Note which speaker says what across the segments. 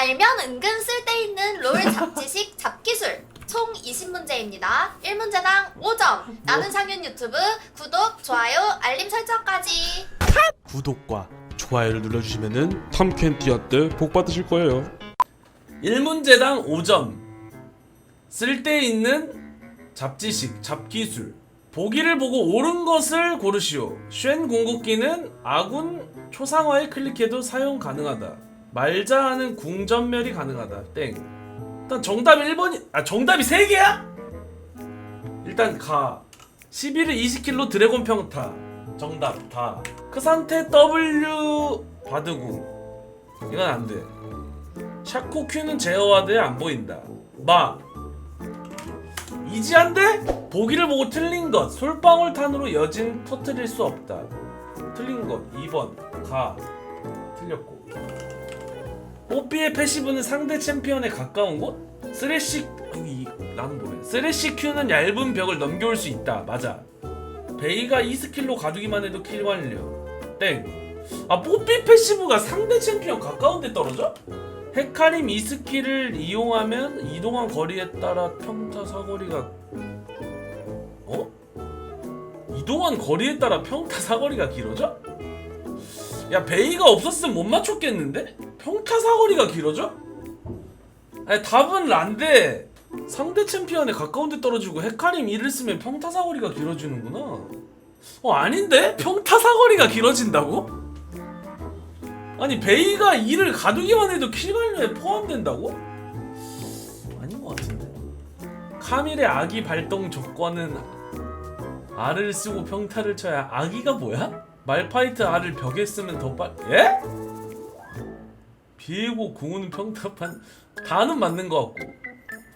Speaker 1: 알면 은근 쓸데있는 롤 잡지식 잡기술 총 20문제입니다. 1문제당 5점. 나는 상윤 유튜브 구독, 좋아요, 알림 설정까지.
Speaker 2: 구독과 좋아요를 눌러주시면은 탐켄티아 때복 받으실 거예요.
Speaker 3: 1문제당 5점 쓸데있는 잡지식, 잡기술 보기를 보고 옳은 것을 고르시오 쉔 궁극기는 아군 초상화에 클릭해도 사용 가능하다 말자하는 궁전멸이 가능하다 땡 일단 정답이 1번이 아 정답이 3개야? 일단 가 11을 20킬로 드래곤 평타 정답 다 크산테 W 바드궁 이건 안 돼 샤코 큐는 제어와드에 안 보인다. 마. 이지한데 보기를 보고 틀린 것. 솔방울탄으로 여진 터트릴 수 없다. 틀린 것. 2번. 가. 뽀삐의 패시브는 상대 챔피언에 가까운 곳? 쓰레쉬 이 나는 뭐해? 쓰레쉬 큐는 얇은 벽을 넘겨올 수 있다. 맞아. 베이가 이 스킬로 가두기만 해도 킬 완료. 땡. 아 뽀삐 패시브가 상대 챔피언 가까운데 떨어져? 헤카림 이 스킬을 이용하면 이동한 거리에 따라 평타 사거리가 어? 이동한 거리에 따라 평타 사거리가 길어져? 야 베이가 없었으면 못 맞췄겠는데? 평타 사거리가 길어져? 아니 답은 란데 상대 챔피언에 가까운 데 떨어지고 헤카림 이를 쓰면 평타 사거리가 길어지는구나 어 아닌데? 평타 사거리가 길어진다고? 아니 베이가 이를 가두기만 해도 킬관료에 포함된다고? 아닌 것 같은데 카밀의 아기 발동 조건은 R을 쓰고 평타를 쳐야 아기가 뭐야? 말파이트 R을 벽에 쓰면 더 빨... 예? 비에고 공우는 평타판 다는 맞는 것 같고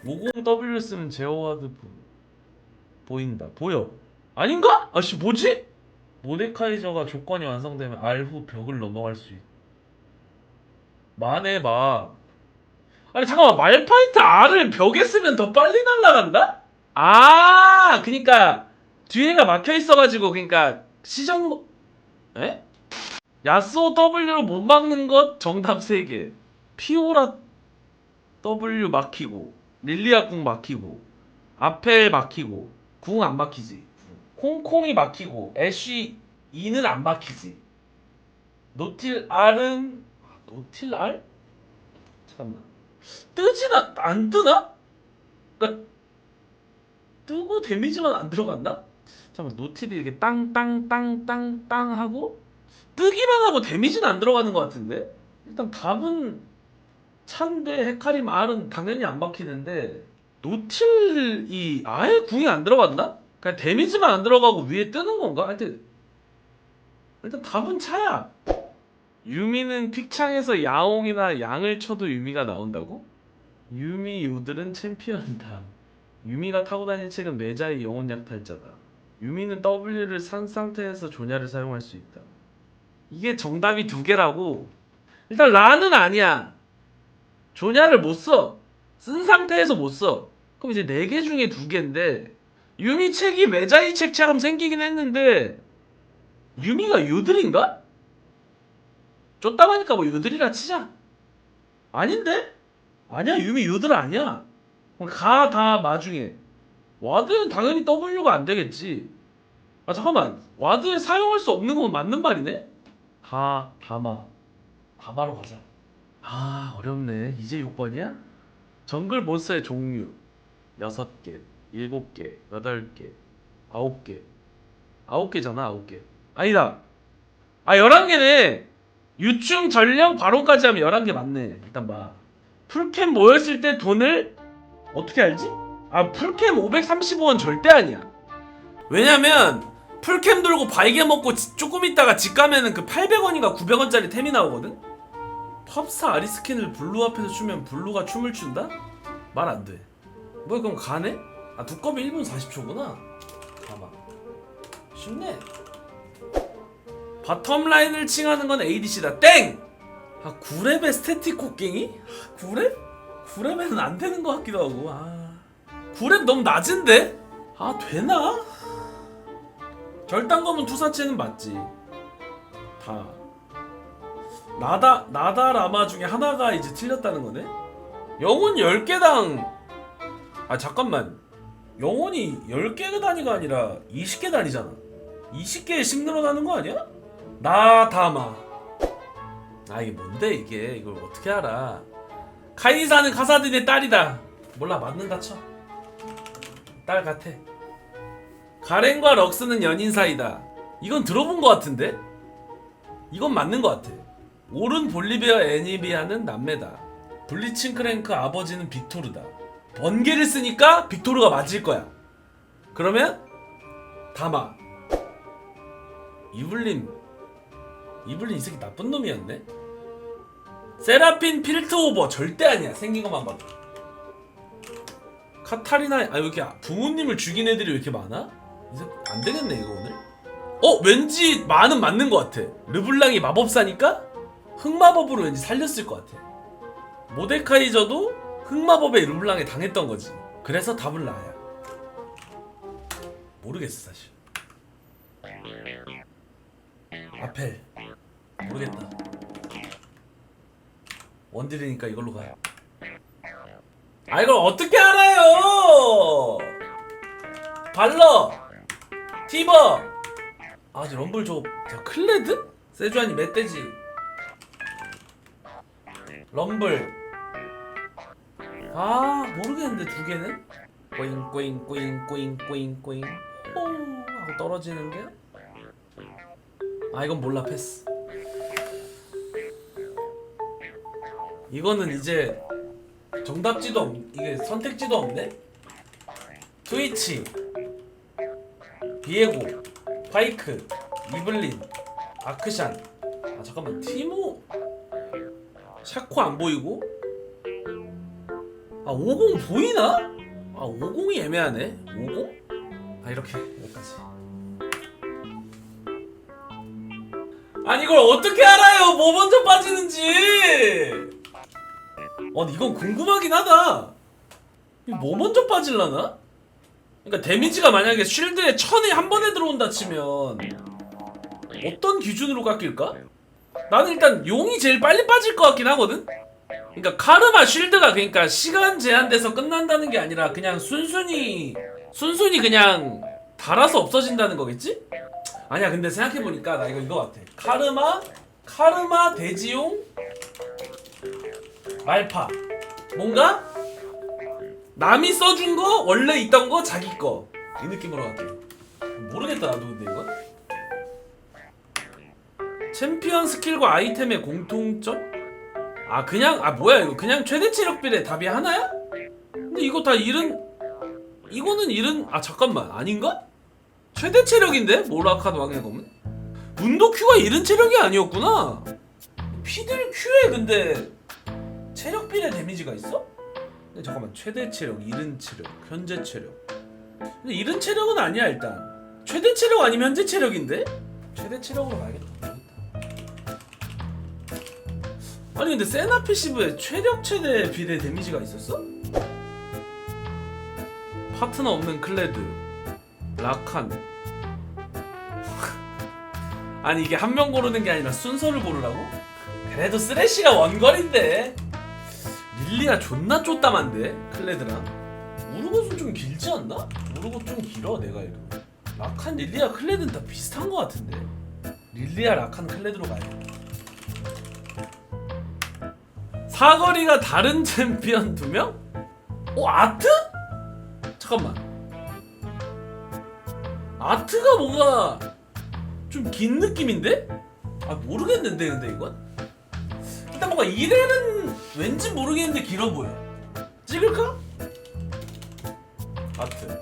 Speaker 3: 50W 쓰면 제어와드 보... 보인다 보여 아닌가? 아씨 뭐지? 모데카이저가 조건이 완성되면 R 후 벽을 넘어갈 수 있다 만에 막 아니 잠깐만 말파이트 R을 벽에 쓰면 더 빨리 날아간다? 아 그니까 뒤에가 막혀 있어가지고 그니까 시정 에? 야스오 W로 못 막는 것 정답 3개 피오라 W 막히고 릴리아 궁 막히고 아펠 막히고 궁 안 막히지 콩콩이 막히고 애쉬 2는 안 막히지 노틸 R은 노틸 R? 잠깐만 뜨지나 안 뜨나? 그니까 뜨고 데미지만 안 들어갔나? 잠깐만 노틸이 이렇게 땅땅땅땅땅 하고 뜨기만 하고 데미지는 안 들어가는 것 같은데 일단 답은 찬데 헤카림 R은 당연히 안 박히는데 노틸이 아예 궁이 안 들어갔나? 그냥 데미지만 안 들어가고 위에 뜨는 건가? 하여튼 일단 답은 차야 유미는 픽창에서 야옹이나 양을 쳐도 유미가 나온다고? 유미 요들은 챔피언이다. 유미가 타고 다니는 책은 매자의 영혼 약탈자다. 유미는 W를 산 상태에서 조냐를 사용할 수 있다. 이게 정답이 두 개라고. 일단 라는 아니야. 조냐를 못 써. 쓴 상태에서 못 써. 그럼 이제 네 개 중에 두 개인데 유미 책이 매자의 책처럼 생기긴 했는데 유미가 요들인가? 쫓다가니까 뭐 유들이라 치자. 아닌데? 아니야 유미 유들 아니야. 가 다 마중에. 와드는 당연히 W가 안 되겠지. 아 잠깐만 와드에 사용할 수 없는 건 맞는 말이네? 가 가마 가마로 가자. 아 어렵네. 이제 6번이야? 정글 몬스터의 종류. 6개, 7개, 8개, 9개. 9개잖아 9개. 아니다. 아 11개네. 유충 전령 바론까지 하면 11개 맞네. 일단 봐. 풀캠 모였을 때 돈을 어떻게 알지? 아 풀캠 535원 절대 아니야. 왜냐면 풀캠 돌고 바이게 먹고 지- 조금 있다가 집 가면은 그 800원인가 900원짜리 템이 나오거든? 팝스타 아리스킨을 블루 앞에서 추면 블루가 춤을 춘다? 말 안 돼 뭐야 그럼 가네? 아 두꺼비 1분 40초구나 가봐 쉽네 바텀 라인을 칭하는 건 ADC다 땡! 아 9렙의 스태틱 곡괭이? 9렙? 9렙에는 안 되는 것 같기도 하고 아 9렙 너무 낮은데? 아 되나? 결단검은 투사체는 맞지 다 나다 나다 라마 중에 하나가 이제 틀렸다는 거네. 영혼 10개당 아 잠깐만. 영혼이 10개 단위가 아니라 20개 단위잖아. 20개에 10 늘어나는 거 아니야? 나다마. 아 이게 뭔데 이게 이걸 어떻게 알아? 카이사는 카사딘의 딸이다. 몰라 맞는다 쳐. 딸 같아. 가렌과 럭스는 연인 사이다. 이건 들어본 것 같은데? 이건 맞는 것 같아. 오른 볼리비아 애니비아는 남매다. 블리칭 크랭크 아버지는 빅토르다. 번개를 쓰니까 빅토르가 맞을 거야. 그러면 다마. 이블린. 이블린 이 새끼 나쁜 놈이었네. 세라핀 필트 오버 절대 아니야. 생긴 것만 봐도. 카타리나 아왜 이렇게 부모님을 죽인 애들이 왜 이렇게 많아? 이 새끼 안 되겠네 이거 오늘. 어 왠지 많은 맞는 것 같아. 르블랑이 마법사니까 흑마법으로 왠지 살렸을 것 같아. 모데카이저도 흑마법에 르블랑에 당했던 거지. 그래서 답은 나야. 모르겠어 사실. 아펠 모르겠다. 원딜이니까 이걸로 가요. 아 이걸 어떻게 알아요? 발러, 티버. 아, 저 럼블 저 클레드? 세주안이 멧돼지. 럼블. 아 모르겠는데 두 개는? 꼬잉 꼬잉 꼬잉 꼬잉 꼬잉 꼬잉 호 하고 떨어지는 게? 아 이건 몰라 패스. 이거는 이제 정답지도 없, 이게 선택지도 없네. 트위치, 비에고, 파이크, 이블린, 아크샨. 아 잠깐만 티모, 샤코 안 보이고? 아 50 보이나? 아 50이 애매하네. 50? 아 이렇게 여기까지. 아니 이걸 어떻게 알아요? 뭐 먼저 빠지는지. 어, 근데 이건 궁금하긴 하다. 뭐 먼저 빠질라나? 그러니까 데미지가 만약에 쉴드에 천이 한 번에 들어온다 치면 어떤 기준으로 깎일까? 나는 일단 용이 제일 빨리 빠질 것 같긴 하거든. 그러니까 카르마 쉴드가 그러니까 시간 제한돼서 끝난다는 게 아니라 그냥 순순히 순순히 그냥 달아서 없어진다는 거겠지? 아니야 근데 생각해 보니까 나 이거 이거 같아. 카르마 카르마 대지용 말파 뭔가 남이 써준 거 원래 있던 거 자기 거. 이 느낌으로 갈게 모르겠다 나도 근데 이건. 챔피언 스킬과 아이템의 공통점? 아 그냥 아 뭐야 이거. 그냥 최대 체력 비례 답이 하나야? 근데 이거 다 잃은 이거는 잃은 아 잠깐만. 아닌가? 최대 체력인데? 모라카드 왕의 검은 문도 큐가 잃은 체력이 아니었구나. 피들 큐에 근데 체력 비례 데미지가 있어? 근데 잠깐만 최대 체력, 잃은 체력, 현재 체력. 근데 잃은 체력은 아니야 일단. 최대 체력 아니면 현재 체력인데? 최대 체력으로 가야겠다. 아니 근데 세나피시브에 체력 최대 비례 데미지가 있었어? 파트너 없는 클레드, 라칸. 아니 이게 한 명 고르는 게 아니라 순서를 고르라고? 그래도 쓰레쉬가 원거리인데. 릴리아 존나 쪼땀한데 클레드랑 우르고는 좀 길지 않나? 우르고 좀 길어 내가 이거 라칸 릴리아 클레드는 다 비슷한 거 같은데 릴리아 라칸 클레드로 가야 사거리가 다른 챔피언 두 명? 어 아트? 잠깐만 아트가 뭔가 좀 긴 느낌인데? 아 모르겠는데 근데 이건? 일단 뭔가 이래는 왠지 모르겠는데 길어 보여. 찍을까? 아트.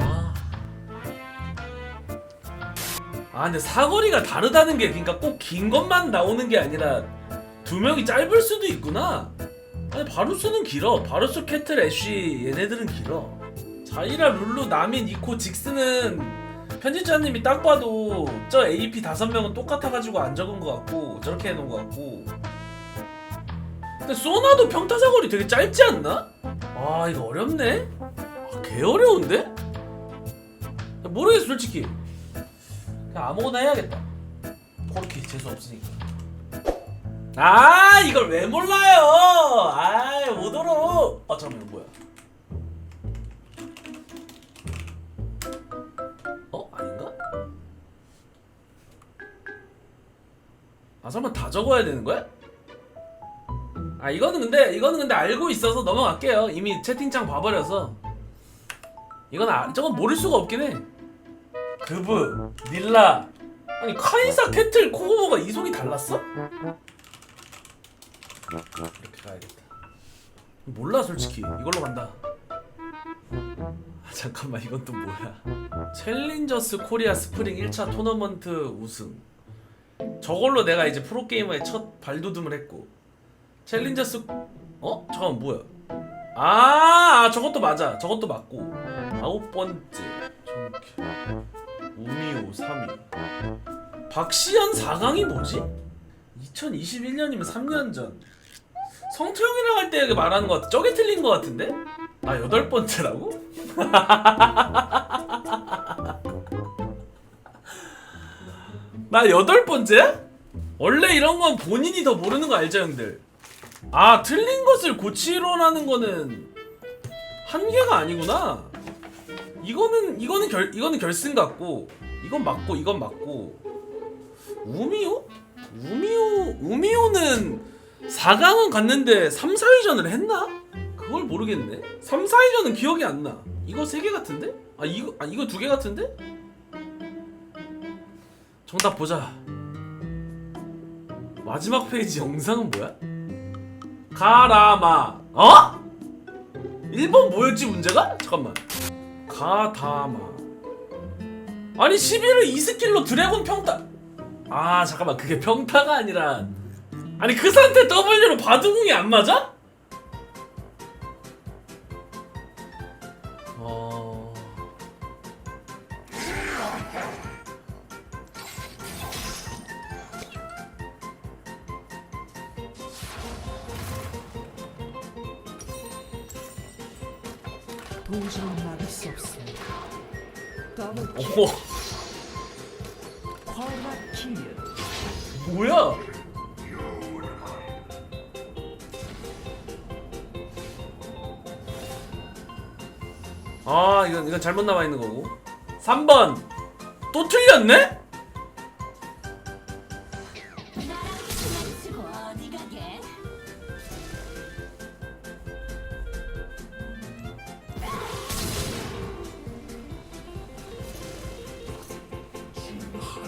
Speaker 3: 아. 아 근데 사거리가 다르다는 게 그러니까 꼭 긴 것만 나오는 게 아니라 두 명이 짧을 수도 있구나. 아니 바루스는 길어. 바루스 캐틀 애쉬 얘네들은 길어. 자이라 룰루 나미 니코 직스는 편집자님이 딱 봐도 저 AP 다섯 명은 똑같아가지고 안 적은 것 같고 저렇게 해놓은 것 같고. 근데 소나도 평타 사거리 되게 짧지 않나? 아 이거 어렵네? 아, 개 어려운데? 모르겠어 솔직히. 그냥 아무거나 해야겠다. 코르키 재수 없으니까. 아 이걸 왜 몰라요? 아이 오도로 아 잠깐만 이거 뭐야 설마 다 적어야 되는 거야? 아 이거는 근데 이거는 근데 알고 있어서 넘어갈게요. 이미 채팅창 봐버려서. 이건 아, 저건 모를 수가 없긴 해. 그브 닐라. 아니 카이사 캐틀 코고모가 이속이 달랐어? 이렇게 가야겠다. 몰라 솔직히. 이걸로 간다. 아, 잠깐만. 이건 또 뭐야? 챌린저스 코리아 스프링 1차 토너먼트 우승 저걸로 내가 이제 프로게이머에 첫 발돋움을 했고 챌린저스 어? 잠깐만 뭐야 아, 아 저것도 맞아 저것도 맞고 아홉 번째 우미호 3위 박시현 4강이 뭐지? 2021년이면 3년 전 성태형이랑 할 때 말하는 것 같아 저게 틀린 것 같은데? 아 여덟 번째라고? 나 여덟 번째야? 원래 이런 건 본인이 더 모르는 거 알죠 형들? 아 틀린 것을 고치로라는 거는 한계가 아니구나. 이거는 이거는 결 이거는 결승 같고 이건 맞고 이건 맞고 우미호? 우미호 우미호는 4강은 갔는데 3, 4위전을 했나? 그걸 모르겠네. 3, 4위전은 기억이 안 나. 이거 세개 같은데? 아 이거 아 이거 두개 같은데? 정답 보자. 마지막 페이지 영상은 뭐야? 가라마. 어? 1번 뭐였지 문제가? 잠깐만. 가다마. 아니 11을 이 스킬로 드래곤 평타. 아 잠깐만 그게 평타가 아니라 아니 그 상태 W로 바둑궁이 안 맞아?
Speaker 4: 도저히 막을 수 없습니다. 더블
Speaker 3: 오
Speaker 4: 쿼드라킬
Speaker 3: 뭐야? 아 이건 이건 잘못 남아 있는 거고. 3번 또 틀렸네?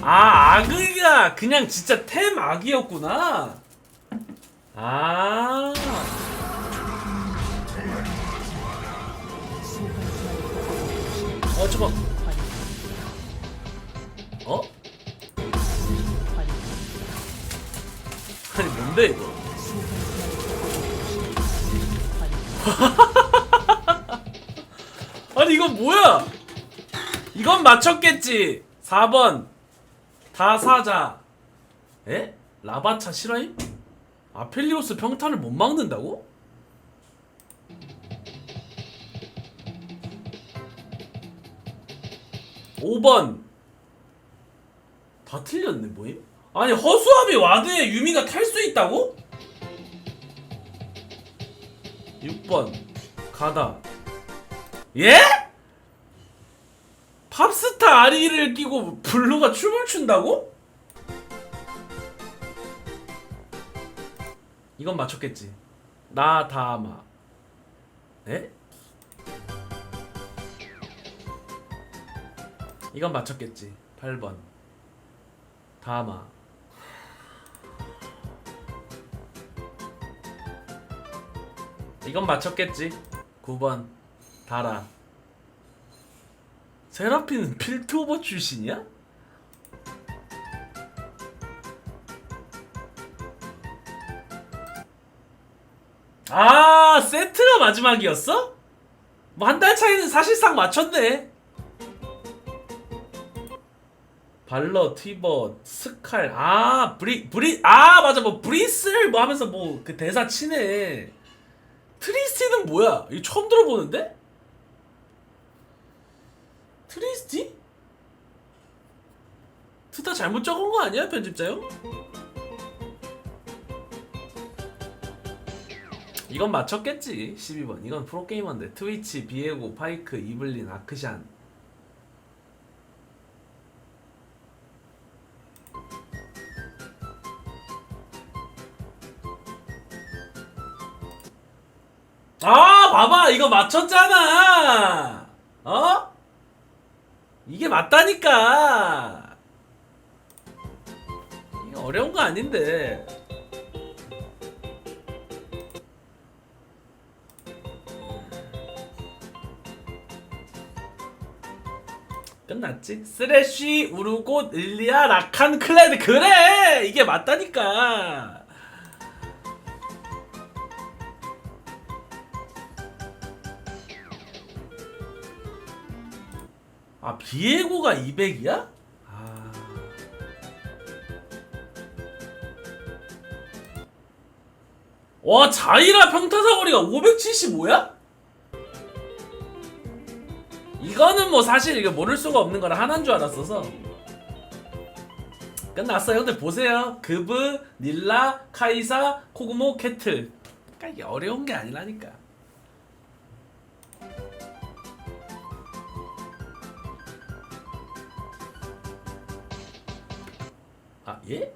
Speaker 3: 아 악의가 그냥 진짜 템 악이었구나. 아. 어 잠깐. 어? 아니 뭔데 이거? 아니 이건 뭐야? 이건 맞췄겠지. 4번 다사자. 에? 라바차 실화임? 아펠리오스 평탄을 못 막는다고? 오번다 틀렸네 뭐임? 아니 허수아비 와드에 유미가 탈 수 있다고? 6번 가다 예? 아리를 끼고 블루가 춤을 춘다고? 이건 맞췄겠지. 나다마. 에? 이건 맞췄겠지. 8번. 다마. 이건 맞췄겠지. 9번. 다라 세라핀은 필트오버 출신이야? 아 세트가 마지막이었어? 뭐 한 달 차이는 사실상 맞췄네 발러, 티버, 스칼, 아 브리 브리 아 맞아 뭐 브리스를 뭐 하면서 뭐 그 대사 치네. 트리스티는 뭐야? 이거 처음 들어보는데? 트리스티? 스타 잘못 적은 거 아니야 편집자 형? 이건 맞췄겠지 12번 이건 프로게이머인데 트위치, 비에고, 파이크, 이블린, 아크샨 아 봐봐 이거 맞췄잖아 어? 이게 맞다니까 이게 어려운 거 아닌데 끝났지? 쓰레쉬, 우르고, 일리아, 라칸, 클레드 그래! 이게 맞다니까 아 비에고가 200이야? 아... 와 자이라 평타사거리가 575야? 이거는 뭐 사실 이게 모를 수가 없는 거라 하나인 줄 알았어서. 끝났어 형들 보세요. 그브, 닐라, 카이사, 코그모, 캐틀. 그러니까 이게 어려운 게 아니라니까 예?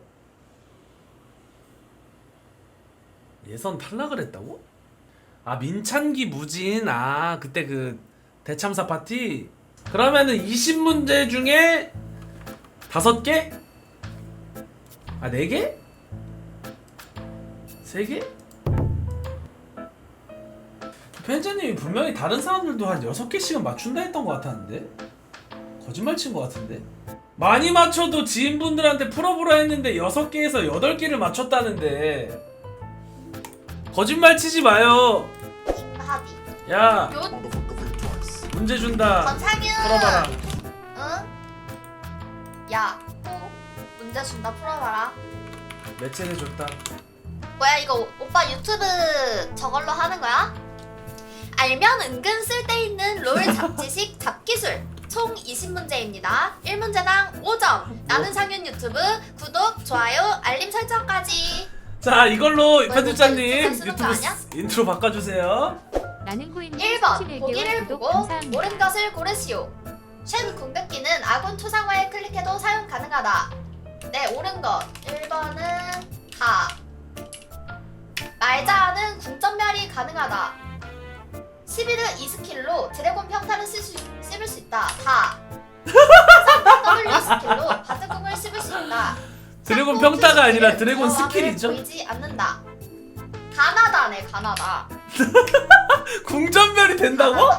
Speaker 3: 예선 탈락을 했다고? 아 민찬기 무진 아 그때 그 대참사 파티 그러면은 20문제 중에 다섯 개? 아, 네 개? 세 개? 편집자님이 분명히 다른 사람들도 한 여섯 개씩은 맞춘다 했던 것 같았는데 거짓말 친 것 같은데 많이 맞춰도 지인분들한테 풀어보라 했는데 여섯 개에서 여덟 개를 맞췄다는데 거짓말 치지 마요.
Speaker 1: 야요
Speaker 3: 문제 준다
Speaker 1: 전상윤.
Speaker 3: 풀어봐라
Speaker 1: 응? 야, 또 문제 준다 풀어봐라.
Speaker 3: 매체를 줬다
Speaker 1: 뭐야 이거 오- 오빠 유튜브 저걸로 하는 거야? 알면 은근 쓸데있는 롤 잡지식 잡기술 총 20문제입니다. 1문제당 5점. 나는 상윤 유튜브 구독, 좋아요, 알림 설정까지.
Speaker 3: 자 이걸로 편집자님
Speaker 1: 유튜브 쓰는 거
Speaker 3: 유튜브
Speaker 1: 아니야?
Speaker 3: 스- 인트로 바꿔주세요
Speaker 5: 나는 고인님
Speaker 1: 1번 보기를
Speaker 5: 구독
Speaker 1: 보고
Speaker 5: 감사합니다.
Speaker 1: 옳은 것을 고르시오. 쉔 궁극기는 아군 초상화에 클릭해도 사용 가능하다. 네, 옳은 것. 1번은 다. 말자는 궁전멸이 가능하다. 11은 2스킬로 드래곤 평타를 쓸 수, 씹을 수 있다. 다. 3번 W 스킬로 바드궁을 씹을 수 있다.
Speaker 3: 드래곤 평타가 아니라 드래곤 스킬이죠
Speaker 1: 보이지 않는다. 가나다네, 가나다.
Speaker 3: 궁전멸이 된다고?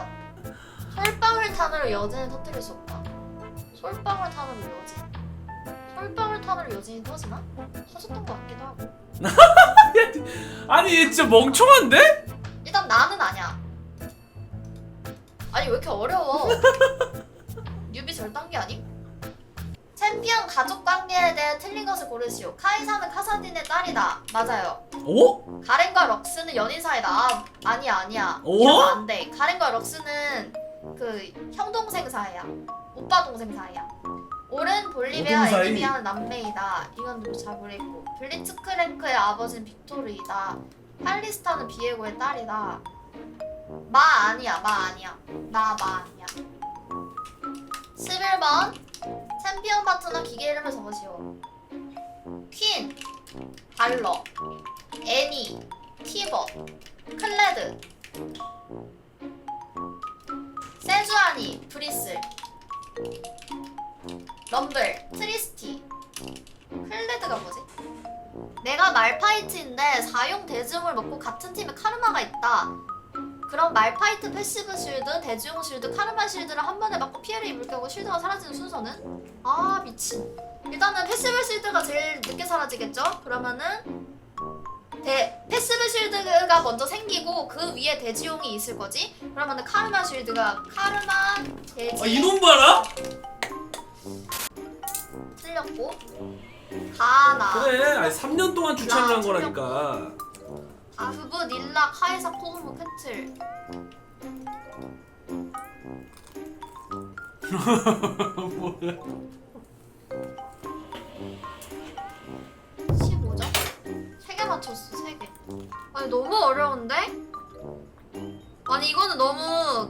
Speaker 1: 솔방울 탄으로 여진을 터뜨릴 수 없다. 솔방울 탄으로 여진. 솔방울 탄으로 여진이 터지나? 터졌던 것 같기도 하고.
Speaker 3: 아니 얘 진짜 멍청한데?
Speaker 1: 일단 나는 아니야. 아니 왜 이렇게 어려워? 뉴비 절단기 아님? 챔피언 가족 관계에 대해 틀린 것을 고르시오. 카이사는 카사딘의 딸이다. 맞아요.
Speaker 3: 오?
Speaker 1: 가렌과 럭스는 연인 사이다. 아, 아니야 아니야.
Speaker 3: 어?
Speaker 1: 이러면 안 돼. 가렌과 럭스는 그 형 동생 사이야. 오빠 동생 사이야. 오른 볼리비아
Speaker 3: 사이?
Speaker 1: 애니비아는 남매이다. 이건 누구 잘 모르겠고. 블리츠크랭크의 아버지는 빅토르이다. 할리스타는 비에고의 딸이다. 마 아니야 마 아니야. 나 마 아니야. 11번. 챔피언 파트너 기계 이름을 적으시오. 퀸, 발러, 애니, 티버, 클레드. 세주아니, 브리슬. 럼블, 트리스티. 클레드가 뭐지? 내가 말파이트인데 사용 대지용을 먹고 같은 팀에 카르마가 있다 그럼 말파이트 패시브 쉴드, 대지용 쉴드, 카르마 쉴드를 한 번에 맞고 피해를 입을 경우 쉴드가 사라지는 순서는? 아 미친 일단은 패시브 쉴드가 제일 늦게 사라지겠죠? 그러면은 대, 패시브 쉴드가 먼저 생기고 그 위에 대지용이 있을 거지? 그러면은 카르마 쉴드가 카르마 대지
Speaker 3: 아 이놈 봐라?
Speaker 1: 틀렸고 가나
Speaker 3: 그래 아니 3년 동안 추천을 한 거라니까
Speaker 1: 아브브 닐라 카이사 코그모 캐틀
Speaker 3: 뭐야? 15점?
Speaker 1: 3개 맞췄어 3개 아니 너무 어려운데? 아니 이거는 너무